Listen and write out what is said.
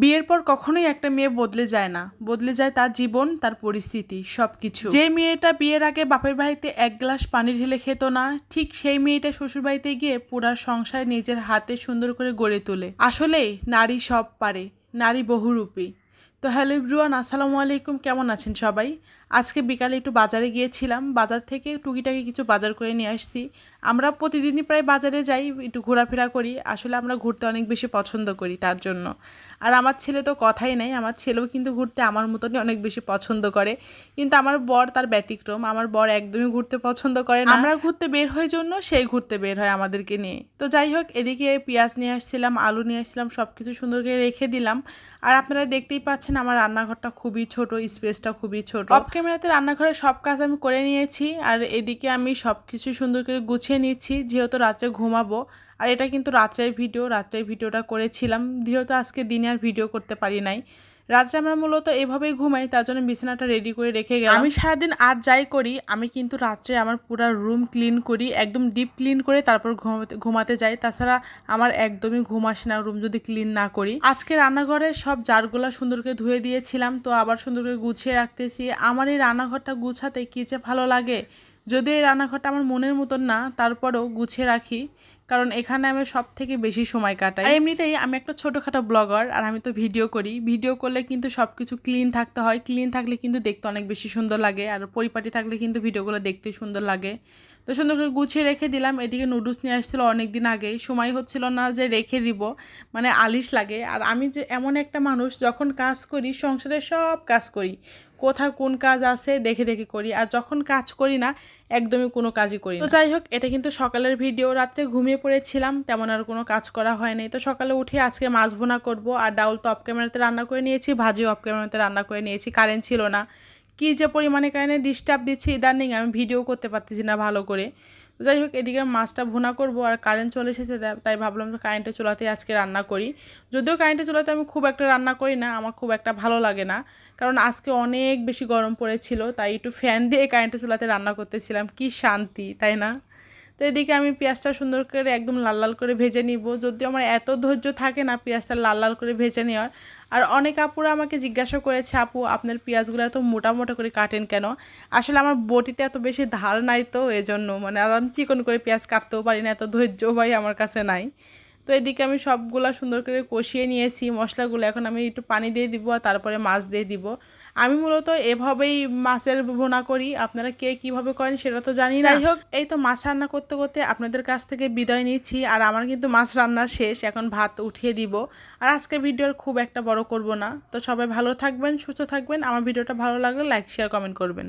বিয়ের পর কখনোই একটা মেয়ে বদলে যায় না। বদলে যায় তার জীবন, তার পরিস্থিতি সব কিছু যে মেয়েটা বিয়ের আগে বাপের বাড়িতে এক গ্লাস পানি ঢেলে খেত না, ঠিক সেই মেয়েটা শ্বশুর বাড়িতে গিয়ে পুরা সংসার নিজের হাতে সুন্দর করে গড়ে তোলে। আসলে নারী সব পারে, নারী বহুরূপী। তো হ্যালো ব্রুয়ান আসসালামু আলাইকুম, কেমন আছেন সবাই? আজকে বিকালে একটু বাজারে গিয়েছিলাম বাজার থেকে টুকিটাকি কিছু বাজার করে নিয়ে আসছি। আমরা প্রতিদিনই প্রায় বাজারে যাই একটু ঘোরাফেরা করি। আসলে আমরা ঘুরতে অনেক বেশি পছন্দ করি তার জন্য। আর আমার ছেলে তো কথাই নাই আমার ছেলেও কিন্তু ঘুরতে আমার মতনই অনেক বেশি পছন্দ করে। কিন্তু আমার বর তার ব্যতিক্রম আমার বর একদমই ঘুরতে পছন্দ করে না। আমরা ঘুরতে বের হওয়ার জন্য সেই ঘুরতে বের হয় আমাদেরকে নিয়ে। তো যাই হোক এদিকে পেঁয়াজ নিয়ে আসছিলাম আলু নিয়ে আসছিলাম সব কিছু সুন্দর করে রেখে দিলাম। আর আপনারা দেখতেই পাচ্ছেন আমার রান্নাঘরটা খুবই ছোট স্পেসটা খুবই ছোট। ক্যামেরাতে রান্নাঘরে সব কাজ আমি করে নিয়েছি, আর এদিকে আমি সব কিছু সুন্দর করে গুছিয়ে নিচ্ছি, যেহেতু রাত্রে ঘুমাবো। আর এটা কিন্তু রাত্রের ভিডিও, রাত্রের ভিডিওটা করেছিলাম, যেহেতু আজকে দিনে আর ভিডিও করতে পারি নাই। রাত্রে আমরা মূলত এভাবেই ঘুমাই, তার জন্য বিছানাটা রেডি করে রেখে গেলাম। আমি সারাদিন আর যাই করি, আমি কিন্তু রাত্রে আমার পুরো রুম ক্লিন করি, একদম ডিপ ক্লিন করে তারপর ঘুমাতে ঘুমাতে যাই। তাছাড়া আমার একদমই ঘুম আসে না রুম যদি ক্লিন না করি। আজকে রান্নাঘরে সব জারগুলা সুন্দর করে ধুয়ে দিয়েছিলাম, তো আবার সুন্দর করে গুছিয়ে রাখতেছি। আমার এই রান্নাঘরটা গুছাতে কী যে ভালো লাগে? যদিও এই রান্নাঘরটা আমার মনের মতন না, তারপরেও গুছিয়ে রাখি, কারণ এখানে আমি সব থেকে বেশি সময় কাটাই। আর এমনিতেই আমি একটা ছোটোখাটো ব্লগার, আর আমি তো ভিডিও করি। ভিডিও করলে কিন্তু সব কিছু ক্লিন থাকতে হয়। ক্লিন থাকলে কিন্তু দেখতে অনেক বেশি সুন্দর লাগে, আর পরিপাটি থাকলে কিন্তু ভিডিওগুলো দেখতে সুন্দর লাগে। তো সুন্দর করে গুছিয়ে রেখে দিলাম। এদিকে নুডলস নিয়ে আসছিল অনেক দিন আগেই। সময় হচ্ছিল না যে রেখে দিব। মানে আলিশ লাগে। আর আমি যে এমন একটা মানুষ, যখন কাজ করি সংসারে সব কাজ করি। কোথায় কোন কাজ আছে, দেখে দেখে করি। আর যখন কাজ করি না, একদমই কোনো কাজই করি তো যাই হোক, এটা কিন্তু সকালের ভিডিও। রাত্রে ঘুমিয়ে পড়েছিলাম। তেমন আর কোনো কাজ করা হয়নি। তো সকালে উঠে আজকে মাছ ভোনা করব। আর ডাউল তো অফ ক্যামেরাতে রান্না করে নিয়েছি। ভাজিও অফ ক্যামেরাতে রান্না করে নিয়েছি। কারেন্ট ছিল না। কী যে পরিমাণে কারণে ডিস্টার্ব দিচ্ছে ইদানিং আমি ভিডিও করতে পারতেছি না ভালো করে। তো যাই হোক, এদিকে মাছটা ভুনা করব আর কারেন্ট চলে এসেছে তাই ভাবলাম যে কারেন্টের চুলাতে আজকে রান্না করি। যদিও কারেন্টের চুলাতে আমি খুব একটা রান্না করি না, আমার খুব একটা ভালো লাগে না। কারণ আজকে অনেক বেশি গরম পড়েছিল, তাই একটু ফ্যান দিয়ে কারেন্টের চুলাতে রান্না করতেছিলাম। কি শান্তি, তাই না? তো এদিকে আমি পেঁয়াজটা সুন্দর করে একদম লাল লাল করে ভেজে নিব। যদিও আমার এত ধৈর্য থাকে না পেঁয়াজটা লাল লাল করে ভেজে নেওয়ার। আর অনেক আপুরা আমাকে জিজ্ঞাসা করেছে, আপু, আপনার পেঁয়াজগুলো এত মোটা মোটা করে কাটেন কেন? আসলে আমার বটিতে এত বেশি ধার নাই তো এজন্য। মানে আর আমি চিকন করে পেঁয়াজ কাটতেও পারি না, এত ধৈর্য ভাই আমার কাছে নাই। তো এদিকে আমি সবগুলা সুন্দর করে কষিয়ে নিয়েছি, মশলাগুলো এখন আমি একটু পানি দিয়ে দিব আর তারপরে মাছ দিয়ে দিব। আমি মূলত এভাবেই মাছের ভুনা করি। আপনারা কে কীভাবে করেন সেটা তো জানি না। যাই হোক এই তো মাছ রান্না করতে করতে আপনাদের কাছ থেকে বিদায় নিচ্ছি। আর আমার কিন্তু মাছ রান্না শেষ এখন ভাত উঠিয়ে দিব। আর আজকে ভিডিওর খুব একটা বড় করব না। তো সবাই ভালো থাকবেন সুস্থ থাকবেন। আমার ভিডিওটা ভালো লাগলে লাইক শেয়ার কমেন্ট করবেন।